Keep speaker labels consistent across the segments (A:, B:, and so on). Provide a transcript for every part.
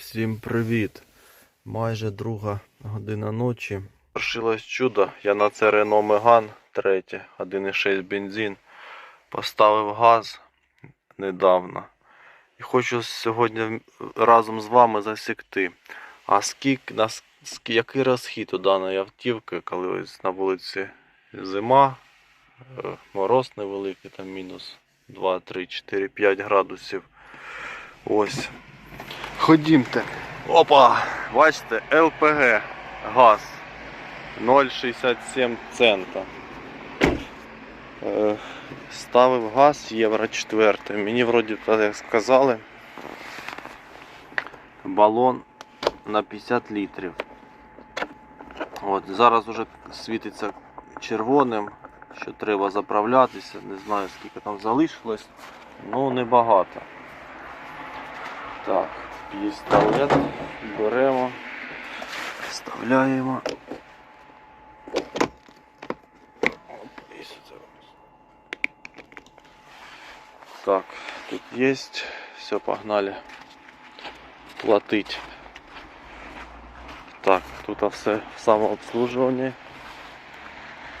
A: Всім привіт! Майже друга година ночі. Вершилось чудо. Я на це Renault Megane 3, 1,6 бензин. Поставив газ недавно. І хочу сьогодні разом з вами засікти. А скільки, на, який розхід у даної автівки, коли ось на вулиці зима, е, мороз невеликий, там мінус 2, 3, 4, 5 градусів. Ось. Ходімте. Опа! Бачите, ЛПГ газ 0,67 цента. Е, Ставив газ євро 4. Мені вроді так сказали. Балон на 50 літрів. От, зараз уже світиться червоним, що треба заправлятися. Не знаю скільки там залишилось, ну небагато. Так, пістолет беремо, вставляємо. Так, тут есть. Все, погнали. Платить. Так, тут все в самообслужуванні.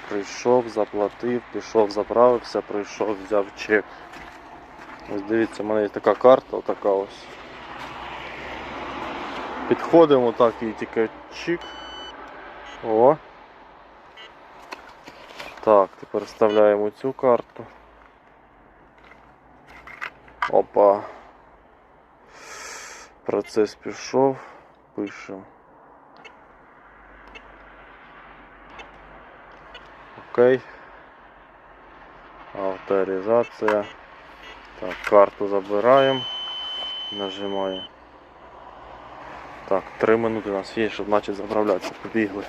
A: Прийшов, заплатив, пішов, заправився, прийшов, взяв чек. Ось дивіться, в мене є така карта, така ось. Підходимо так і тільки чик. О. Так, тепер вставляємо цю карту. Опа. Процес пішов. Пишемо. Окей. Авторизація. Так, карту забираємо. Нажимаємо. Так, 3 минути у нас є, щоб почати заправлятися. Побігли.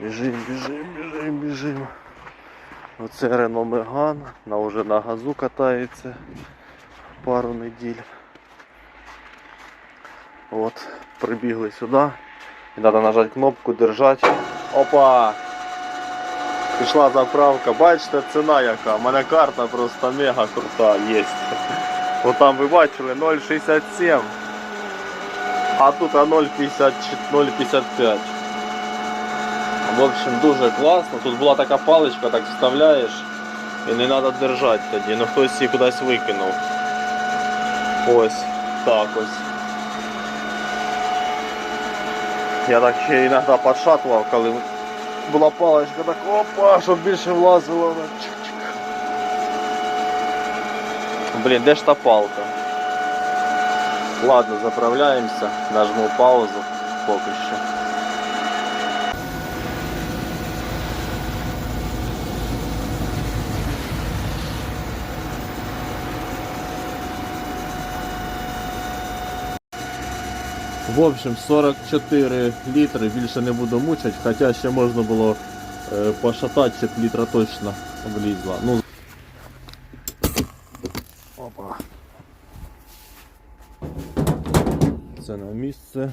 A: Біжим, біжим, біжим, біжим. Оце Renault Megane, вона вже на газу катається пару неділь. От, прибігли сюди. І треба нажати кнопку, держати. Опа! Пішла заправка, бачите, ціна яка. У мене карта просто мега крута є. От там ви бачили 0,67. А тут а 0,55. В общем, дуже класно. Тут була така паличка, так вставляєш і не треба держати тоді. Ну хтось її кудись викинув. Ось так ось. Я так ще іноді підшатував, коли була паличка, так опа, щоб більше влазило. Блін, де ж та палка? Ладно, заправляємося, нажму паузу поки що. В общем, 44 літри, більше не буду мучити, хоча ще можна було е, пошатати, щоб літра точно влізла. Ну, Опа. Це на місце.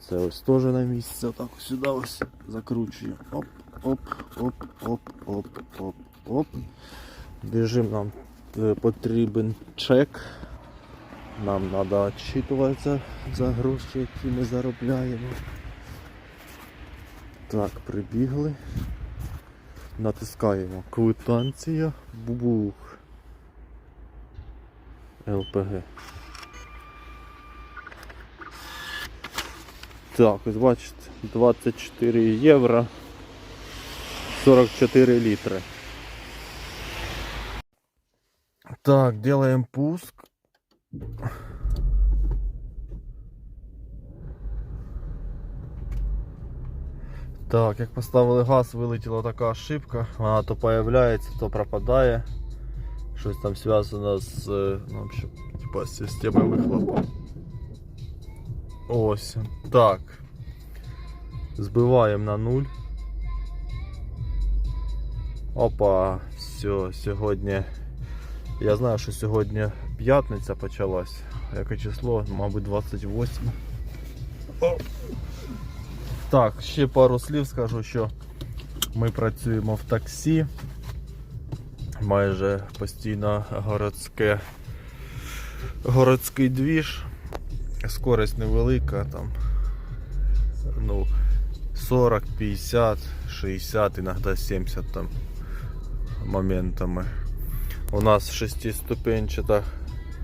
A: Це ось теж на місце. Отак сюди ось закручуємо. Оп, оп, оп, оп, оп, оп, оп. Біжим нам е, потрібен чек. Нам треба відчитуватися за гроші, які ми заробляємо. Так, прибігли. Натискаємо квитанція. Бубух. ЛПГ. Так, ось бачите, 24 євро 44 літри. Так, делаем пуск. Так, як поставили газ, вилетіла така ошибка. Вона то появляється, то пропадає. Щось там зв'язано з е, ну, в общем, типа, з системою вихлопу. Ось. Так. Збиваємо на нуль. Опа, все, сьогодні. Я знаю, що сьогодні п'ятниця почалась. Яке число? Мабуть, 28. Так, ще пару слів скажу, що ми працюємо в таксі. Майже постійно городське, городський двіж. Скорость невелика, там ну, 40, 50, 60, іноді 70 там моментами. У нас шестиступенчата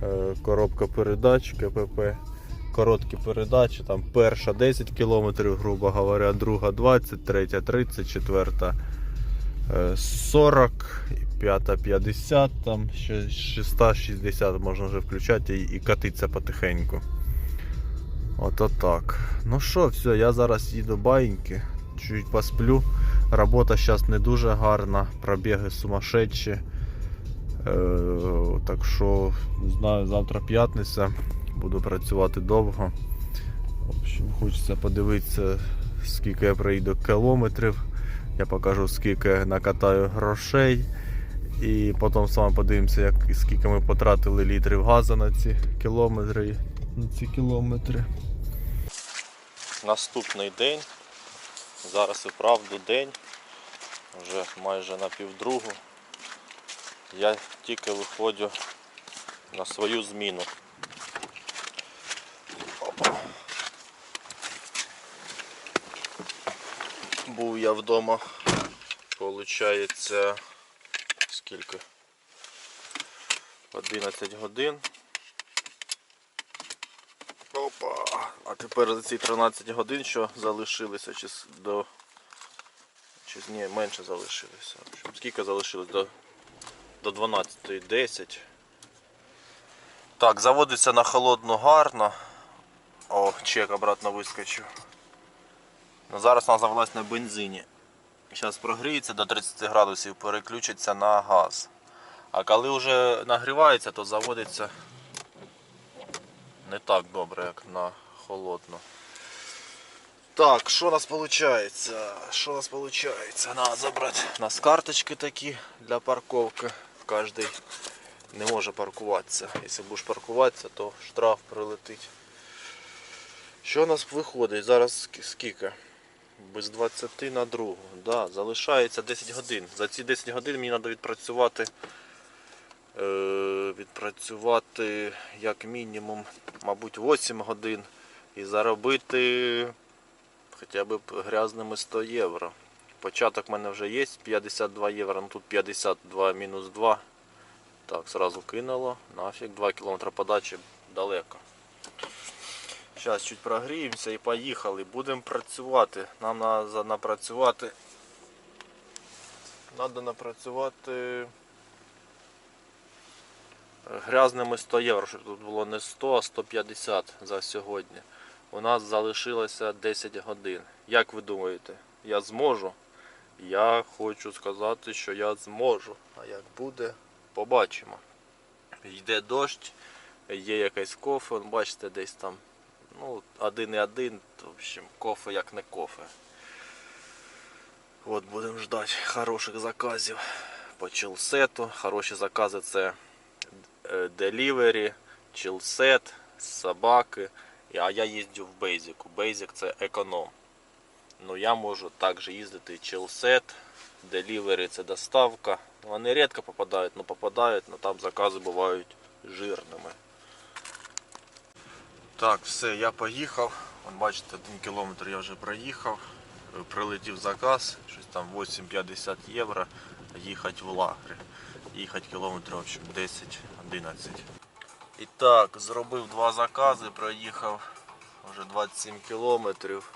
A: е, коробка передач КПП. Короткі передачі, там перша 10 км, грубо говоря, друга 20, третя 30, четверта е, 40, п'ята 50, там ще шеста 60 можна вже включати і катитися потихеньку. Ото так. Ну що, все, я зараз їду баїньки, чуть посплю. Робота зараз не дуже гарна, пробіги сумасшедші. Е, так що, не знаю, завтра п'ятниця, буду працювати довго. В общем, хочеться подивитися, скільки я проїду кілометрів. Я покажу, скільки накатаю грошей. І потім вами подивимося, як, скільки ми потратили літрів газу на ці кілометри. На ці кілометри. Наступний день. Зараз і вправду день. Вже майже на півдругу. Я тільки виходжу на свою зміну. Був я вдома, получається, скільки? 11 годин. Опа. А тепер за ці 13 годин, що залишилися, чи до. Чи ні, менше залишилося. В Скільки залишилось? До, до 12.10. Так, заводиться на холодну гарно. О, чек обратно вискочив. Ну, зараз вона завелась на бензині. Зараз прогріється до 30 градусів, переключиться на газ. А коли вже нагрівається, то заводиться не так добре, як на холодну. Так, що у нас виходить? Що у нас виходить? Надо забрати. У нас карточки такі для парковки. Кожний не може паркуватися. Якщо будеш паркуватися, то штраф прилетить. Що у нас виходить? Зараз скільки? Без 20 на другу. Да, залишається 10 годин. За ці 10 годин мені треба відпрацювати. Е, відпрацювати як мінімум, мабуть, 8 годин і заробити хоча б грязними 100 євро. Початок в мене вже є 52 євро, ну тут 52 мінус 2. Так, сразу кинуло. Нафіг, 2 км подачі далеко. Зараз чуть прогріємося і поїхали. Будемо працювати. Нам треба напрацювати. Треба напрацювати грязними 100 євро, щоб тут було не 100, а 150 за сьогодні. У нас залишилося 10 годин. Як ви думаєте, я зможу? Я хочу сказати, що я зможу. А як буде, побачимо. Йде дощ, є якась кофе, Вон, бачите, десь там ну, один і один, в общем, кофе як не кофе. От будемо ждати хороших заказів по чилсету. Хороші закази це Delivery, чилсет, собаки. А я їздю в Basic. Basic це економ. Ну я можу також їздити чилсет, Delivery це доставка. Вони рідко попадають, але попадають, але там закази бувають жирними. Так, все, я поїхав. Вон, бачите, один кілометр я вже проїхав. Е, Прилетів заказ, щось там 8,50 євро. Їхати в лагерь. Їхати кілометрів в общем, 10-11. І так, зробив два закази, проїхав вже 27 кілометрів.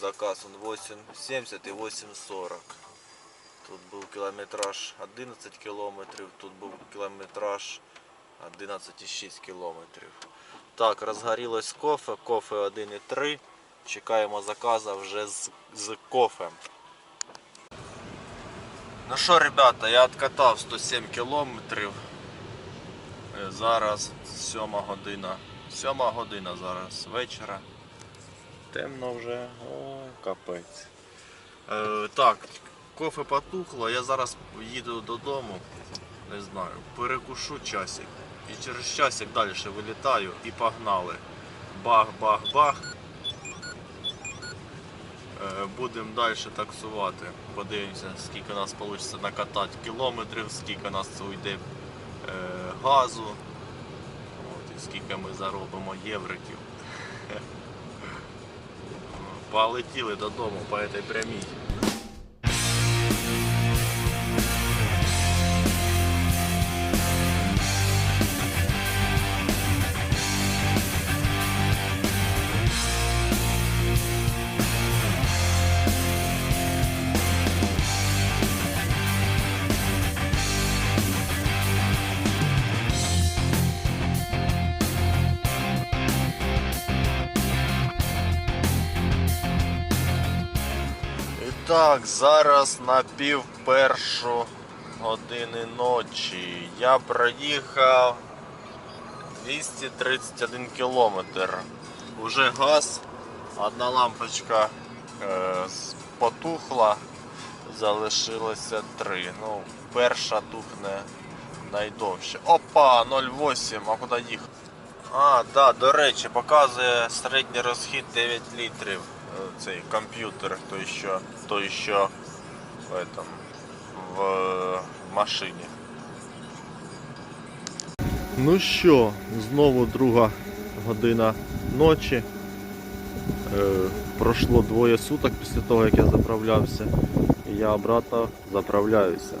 A: Заказ 8,70 і 8,40. Тут був кілометраж 11 кілометрів, тут був кілометраж 11,6 кілометрів. Так, розгорілось кофе, кофе 1,3. Чекаємо заказа вже з, з кофем. Ну що, ребята, я откатав 107 кілометрів. Зараз 7 година. 7 година зараз вечора. Темно вже. Ой, капець. Е, так, кофе потухло, я зараз їду додому. Не знаю, перекушу часик. І через часик далі вилітаю і погнали. Бах-бах-бах. Е, Будемо далі таксувати. Подивимося, скільки нас вийде накатати кілометрів, скільки у нас уйде е, газу. От, і скільки ми заробимо євриків. Полетіли додому по этой прямій. Так, зараз на пів першу години ночі. Я проїхав 231 кілометр. Уже газ, одна лампочка е, потухла, залишилося три. Ну, перша тухне найдовше. Опа, 0,8, а куди їхати? А, да, до речі, показує середній розхід 9 літрів. Цей комп'ютер, той що, той що в, этом, в машині. Ну що, знову друга година ночі. Е, пройшло двоє суток після того, як я заправлявся. І я обратно заправляюся.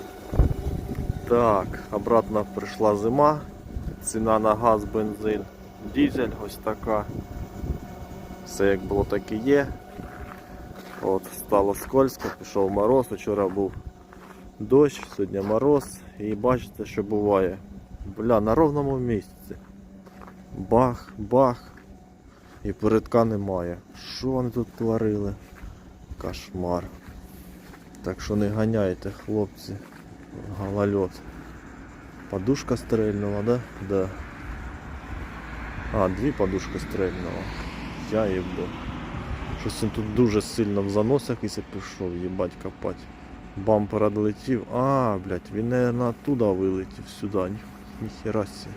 A: Так, обратно прийшла зима. Ціна на газ, бензин, дизель ось така. Все як було, так і є. От, стало скользко, пішов мороз, вчора був дощ, сьогодні мороз. І бачите, що буває. Бля, на ровному місці. Бах, бах. І передка немає. Що вони тут творили? Кошмар. Так що не ганяйте, хлопці. Голольот. Подушка стрельнула, да? Да. А, дві подушки стрельнула. Я їбу. Щось він тут дуже сильно в занос якийсь пішов, їбать копать. Бампер одлетів. А, блядь, він, наверное, оттуда вилетів сюди. Ні, ніхера сі.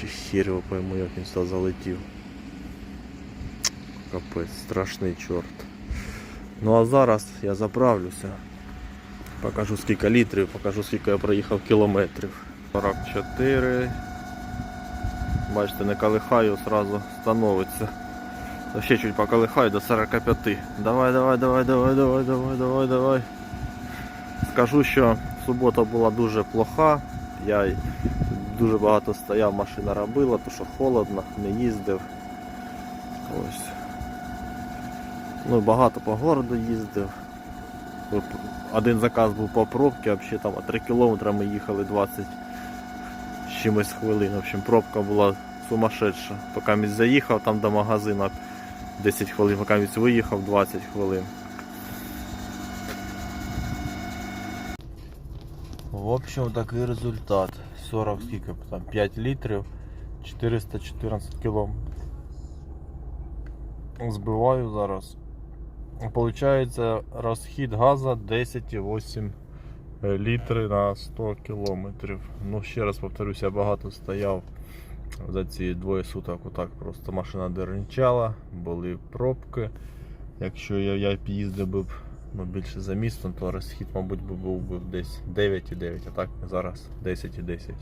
A: Чи хер його пойму, як він сюди залетів. Капець, страшний чорт. Ну а зараз я заправлюся. Покажу скільки літрів, покажу скільки я проїхав кілометрів. 44. Бачите, не колихаю, сразу становиться. Та Ще чуть поколихаю до 45. Давай, давай, давай, давай, давай, давай, давай, давай. Скажу, що субота була дуже плоха. Я дуже багато стояв, машина робила, тому що холодно, не їздив. Ось. Ну, багато по городу їздив. Один заказ був по пробці, взагалі там 3 кілометри ми їхали 20 з чимось хвилин. В общем, пробка була сумасшедша. Поки місь заїхав там до магазину 10 хвилин, поки місь виїхав 20 хвилин. В общем, такий результат. 40 скільки там 5 літрів, 414 кілом. Збиваю зараз. Получається розхід газу 10,8 літри на 100 кілометрів. Ну, ще раз повторюся, я багато стояв за ці двоє суток. Отак просто машина дернчала, були пробки. Якщо я, я їздив би ну, більше за містом, то розхід, мабуть, був би десь 9,9, а так зараз 10,10.